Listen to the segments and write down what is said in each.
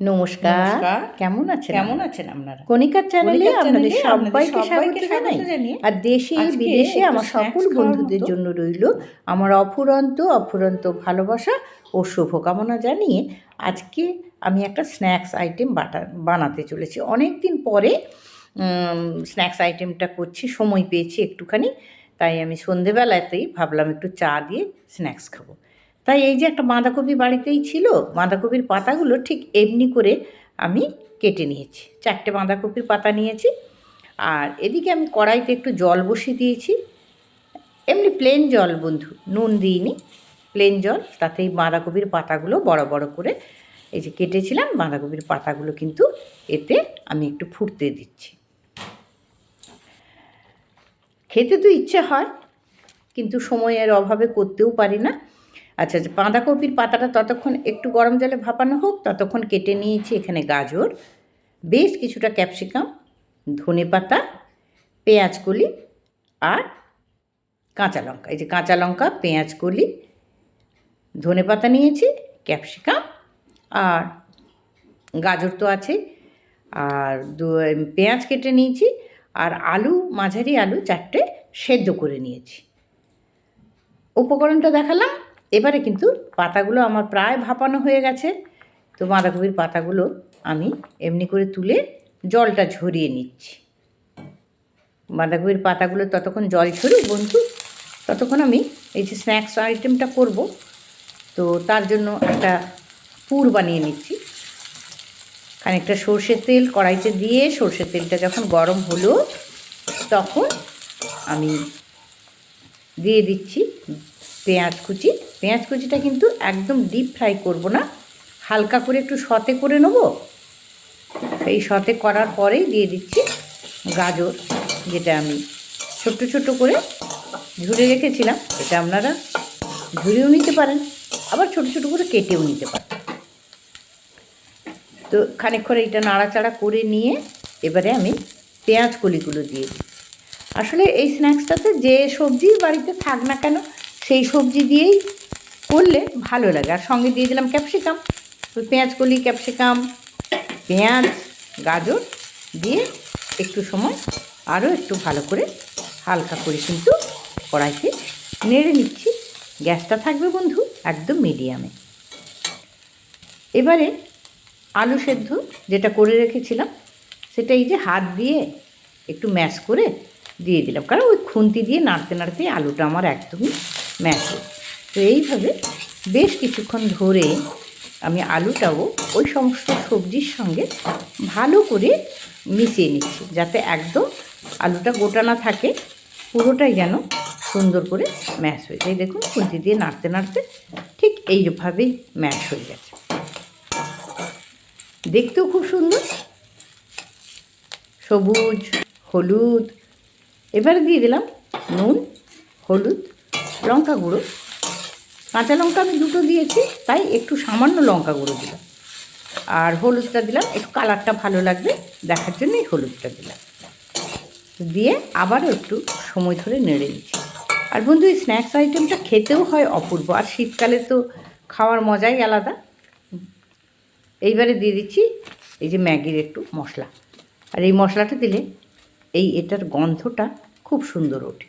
নমস্কার। কেমন আছেন? কেমন আছেন আপনারা? কণিকার চ্যানেলে আপনাদের সবাইকে স্বাগত জানাই। আর দেশে বিদেশে আমার সকল বন্ধুদের জন্য রইল আমার অফুরন্ত অফুরন্ত ভালোবাসা ও শুভকামনা জানিয়ে আজকে আমি একটা স্ন্যাক্স আইটেম বাটা বানাতে চলেছি। অনেক দিন পরে স্ন্যাক্স আইটেমটা করছি সময় পেয়েছি একটুখানি তাই আমি সন্ধেবেলাতেই ভাবলাম একটু চা দিয়ে স্ন্যাক্স খাব। তাই এই যে একটা বাঁধাকপি বাড়িতেই ছিল, বাঁধাকপির পাতাগুলো ঠিক এমনি করে আমি কেটে নিয়েছি। চারটে বাঁধাকপির পাতা নিয়েছি আর এদিকে আমি কড়াইতে একটু জল বসিয়ে দিয়েছি। এমনি প্লেন জল বন্ধু, নুন দিইনি প্লেন জল। তাতেই বাঁধাকপির পাতাগুলো বড় বড় করে এই যে কেটেছিলাম, বাঁধাকপির পাতাগুলো কিন্তু এতে আমি একটু ফুটতে দিচ্ছি। খেতে তো ইচ্ছে হয়, কিন্তু সময়ের অভাবে করতেও পারি না। আচ্ছা আচ্ছা বাঁধাকপির পাতাটা ততক্ষণ একটু গরম জলে ভাপানো হোক, ততক্ষণ কেটে নিয়েছি এখানে গাজর, বেশ কিছুটা ক্যাপসিকাম, ধনে পাতা, পেঁয়াজ কলি আর কাঁচা লঙ্কা। এই যে কাঁচা লঙ্কা, পেঁয়াজ কলি, ধনে পাতা নিয়েছি, ক্যাপসিকাম আর গাজর তো আছে। আর দু- পেঁয়াজ কেটে নিয়েছি আর আলু, মাঝারি আলু চারটে সেদ্ধ করে নিয়েছি। উপকরণটা দেখালাম। এবারে কিন্তু পাতাগুলো আমার প্রায় ভাপানো হয়ে গেছে। তো বাঁধাকপির পাতাগুলো আমি এমনি করে তুলে জলটা ঝরিয়ে নিচ্ছি। বাঁধাকপির পাতাগুলো ততক্ষণ জল ঝরুক বন্ধু, ততক্ষণ আমি এই যে স্ন্যাক্স আইটেমটা করব। তো তার জন্য একটা পুর বানিয়ে নিচ্ছি। খানিকটা সর্ষের তেল, কড়াইতে দিয়ে সর্ষের তেলটা যখন গরম হলো, তখন আমি দিয়ে দিচ্ছি পেঁয়াজ কুচি। পেঁয়াজ কুচিটা কিন্তু একদম ডিপ ফ্রাই করব না। হালকা করে একটু সতে করে নেব। এই সতে করার পরেই দিয়ে দিচ্ছি গাজর, যেটা আমি ছোট্ট ছোট্ট করে ঝুড়ে রেখেছিলাম। এটা আপনারা ঝুড়েও নিতে পারেন, আবার ছোট ছোট করে কেটেও নিতে পারেন। তো খানিকক্ষণ এইটা নাড়াচাড়া করে নিয়ে এবারে আমি পেঁয়াজ কলিগুলো দিয়ে দিই। আসলে এই স্ন্যাক্সটাতে যে সবজি বাড়িতে থাক না কেন সেই সবজি দিয়েই করলে ভালো লাগে। আর সঙ্গে দিয়ে দিলাম ক্যাপসিকাম। তো পেঁয়াজ কলি, ক্যাপসিকাম, পেঁয়াজ, গাজর দিয়ে একটু সময় আরও একটু ভালো করে হালকা করে কিন্তু কড়াইতে নেড়ে নিচ্ছি। গ্যাসটা থাকবে বন্ধু একদম মিডিয়ামে। এবারে আলু সেদ্ধ যেটা করে রেখেছিলাম সেটা এই যে হাত দিয়ে একটু ম্যাশ করে দিয়ে দিলাম। কারণ ওই খুন্তি দিয়ে নাড়তে নাড়তে আলুটা আমার একদমই ম্যাশ। তো এইভাবে বেশ কিছুক্ষণ ধরে আমি আলুটাও ওই সমস্ত সবজির সঙ্গে ভালো করে মিশিয়ে নিচ্ছি, যাতে একদম আলুটা গোটা না থাকে, পুরোটাই যেন সুন্দর করে ম্যাশ হয়ে যায়। দেখুন খুন্তি দিয়ে নাড়তে নাড়তে ঠিক এইভাবেই ম্যাশ হয়ে গেছে। দেখতেও খুব সুন্দর। সবুজ, হলুদ, এবারে দিয়ে দিলাম নুন, হলুদ লঙ্কা গুঁড়ো। কাঁচা লঙ্কা আমি দুটো দিয়েছি, তাই একটু সামান্য লঙ্কা গুঁড়ো দিলাম। আর হলুদটা দিলাম, একটু কালারটা ভালো লাগবে, দেখার জন্যই হলুদটা দিলাম। দিয়ে আবারও একটু সময় ধরে নেড়ে নিচ্ছি। আর বন্ধু, এই স্ন্যাক্স আইটেমটা খেতেও হয় অপূর্ব, আর শীতকালে তো খাওয়ার মজাই আলাদা। এইবারে দিয়ে দিচ্ছি এই যে ম্যাগির একটু মশলা। আর এই মশলাটা দিলে এই এটার গন্ধটা খুব সুন্দর ওঠে।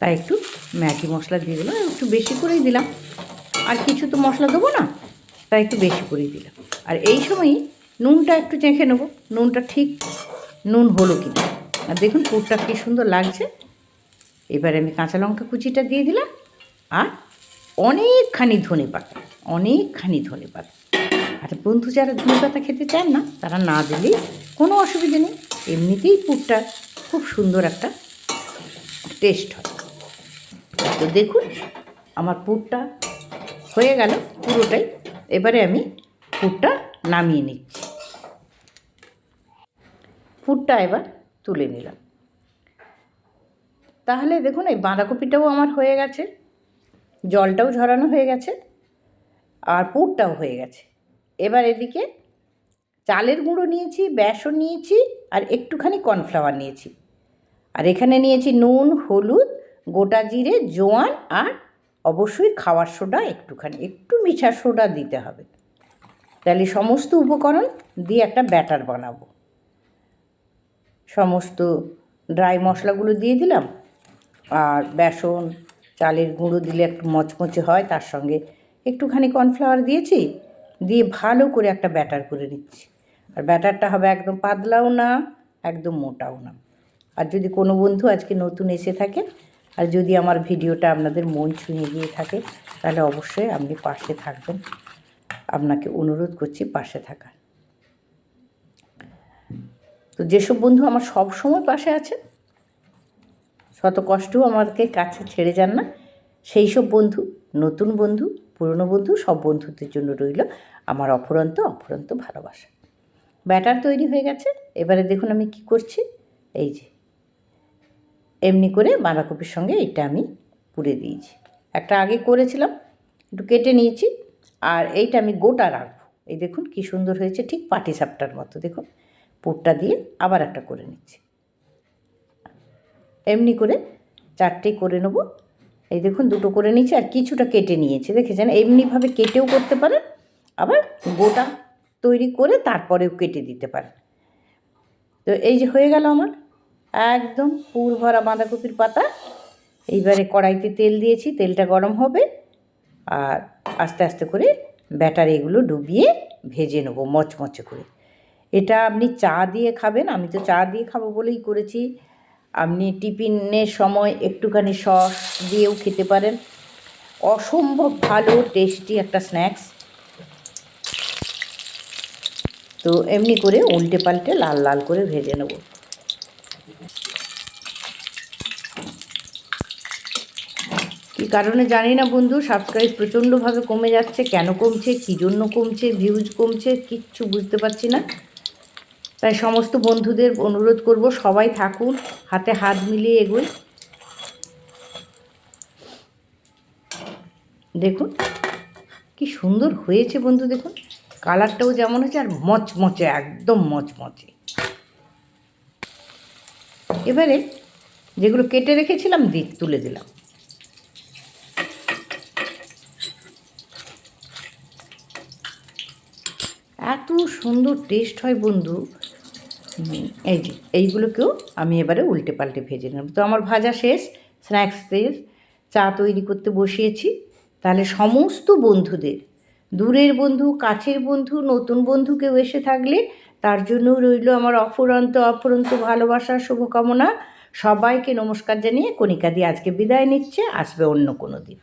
তাই একটু ম্যাগি মশলা দিয়ে দিলাম, একটু বেশি করেই দিলাম। আর কিছু তো মশলা দেবো না, তাই একটু বেশি করেই দিলাম। আর এই সময়ই নুনটা একটু চেখে নেব, নুনটা ঠিক নুন হলো কি না আর দেখুন পুরটা কী সুন্দর লাগছে। এবারে আমি কাঁচা লঙ্কা কুচিটা দিয়ে দিলাম, আর অনেকখানি ধনে পাতা, অনেকখানি ধনে পাতা। আর বন্ধু যারা ধনে পাতা খেতে চান না, তারা না দিলেই কোনো অসুবিধে নেই, এমনিতেই পুরটা খুব সুন্দর একটা টেস্ট হয়। তো দেখুন, আমার পুরটা হয়ে গেল, পুরোটাই। এবারে আমি পুরটা নামিয়ে নিচ্ছি। পুরটা এবার তুলে নিলাম। তাহলে দেখুন, এই বাঁধাকপিটাও আমার হয়ে গেছে, জলটাও ঝরানো হয়ে গেছে, আর পুরটাও হয়ে গেছে। এবার এদিকে চালের গুঁড়ো নিয়েছি, বেসন নিয়েছি, আর একটুখানি কর্নফ্লাওয়ার নিয়েছি। আর এখানে নিয়েছি নুন, হলুদ গোটা জিরে, জোয়ান আর অবশ্যই খাওয়ার সোডা একটুখানি, একটু মিঠা সোডা দিতে হবে। তাহলে সমস্ত উপকরণ দিয়ে একটা ব্যাটার বানাবো। সমস্ত ড্রাই মশলাগুলো দিয়ে দিলাম। আর বেসন, চালের গুঁড়ো দিলে একটু মচমচে হয়, তার সঙ্গে একটুখানি কর্নফ্লাওয়ার দিয়েছি, দিয়ে ভালো করে একটা ব্যাটার করে নিচ্ছি। আর ব্যাটারটা হবে একদম পাতলাও না, একদম মোটাও না। আর যদি কোনো বন্ধু আজকে নতুন এসে থাকে আর যদি আমার ভিডিওটা আপনাদের মন ছুঁয়ে গিয়ে থাকে, তাহলে অবশ্যই আপনি পাশে থাকবেন। আপনাকে অনুরোধ করছি পাশে থাকার। তো যেসব বন্ধু আমার সব সময় পাশে আছে, শত কষ্টও আমাকে কাছে ছেড়ে যান না। সেই সব বন্ধু, নতুন বন্ধু, পুরনো বন্ধু, সব বন্ধুদের জন্য রইল আমার অফুরন্ত অফুরন্ত ভালোবাসা। ব্যাটার তৈরি হয়ে গেছে। এবারে দেখুন আমি কি করছি। এই যে। এমনি করে বাঁধাকপির সঙ্গে এটা আমি পুড়ে দিয়েছি। একটা আগে করেছিলাম, একটু কেটে নিয়েছি, আর এইটা আমি গোটা রাখব। এই দেখুন কি সুন্দর হয়েছে, ঠিক পাটি সাপটার মতো। দেখুন, পুরটা দিয়ে আবার একটা করে নিচ্ছি। এমনি করে চারটে করে নেব। এই দেখুন, দুটো করে নিয়েছি, আর কিছুটা কেটে নিয়েছি। দেখেছেন? এমনিভাবে কেটেও করতে পারেন, আবার গোটা তৈরি করে তারপরেও কেটে দিতে পারেন। তো এই যে হয়ে গেল আমার। একদম পুর ভরা বাঁধাকপির পাতা। এইবারে কড়াইতে তেল দিয়েছি, তেলটা গরম হবে। আর আস্তে আস্তে করে ব্যাটার এগুলো ডুবিয়ে ভেজে নেব মচমচে করে। এটা আপনি চা দিয়ে খাবেন, আমি তো চা দিয়ে খাব বলেই করেছি। আপনি টিফিনের সময় একটুখানি সস দিয়েও খেতে পারেন। অসম্ভব ভালো, টেস্টি একটা স্ন্যাক্স। তো এমনি করে উল্টে পাল্টে লাল লাল করে ভেজে নেব। কী কারণে জানি না বন্ধু সাবস্ক্রাইব প্রচণ্ডভাবে কমে যাচ্ছে, কেন কমছে, কী জন্য কমছে ভিউজ কমছে, কিচ্ছু বুঝতে পারছি না। তাই সমস্ত বন্ধুদের অনুরোধ করব, সবাই থাকুন, হাতে হাত মিলিয়ে এগোই। দেখুন, কি সুন্দর হয়েছে বন্ধু, দেখুন, কালারটাও যেমন হয়েছে আর মচমচে, একদম মচমচে। এবারে যেগুলো কেটে রেখেছিলাম, দিক তুলে দিলাম। এত সুন্দর টেস্ট হয় বন্ধু। এই যে, এইগুলোকেও আমি এবারে উল্টে পাল্টে ভেজে নেব। তো আমার ভাজা শেষ স্ন্যাক্সদের চা তৈরি করতে বসিয়েছি। তাহলে সমস্ত বন্ধুদের, দূরের বন্ধু, কাছের বন্ধু, নতুন বন্ধু কেউ এসে থাকলে তার জন্য রইল আমার অফুরন্ত অফুরন্ত ভালোবাসা, শুভকামনা। সবাইকে নমস্কার জানিয়ে কণিকা দিয়ে আজকে বিদায় নিচ্ছে, আসবে অন্য কোনো দিন।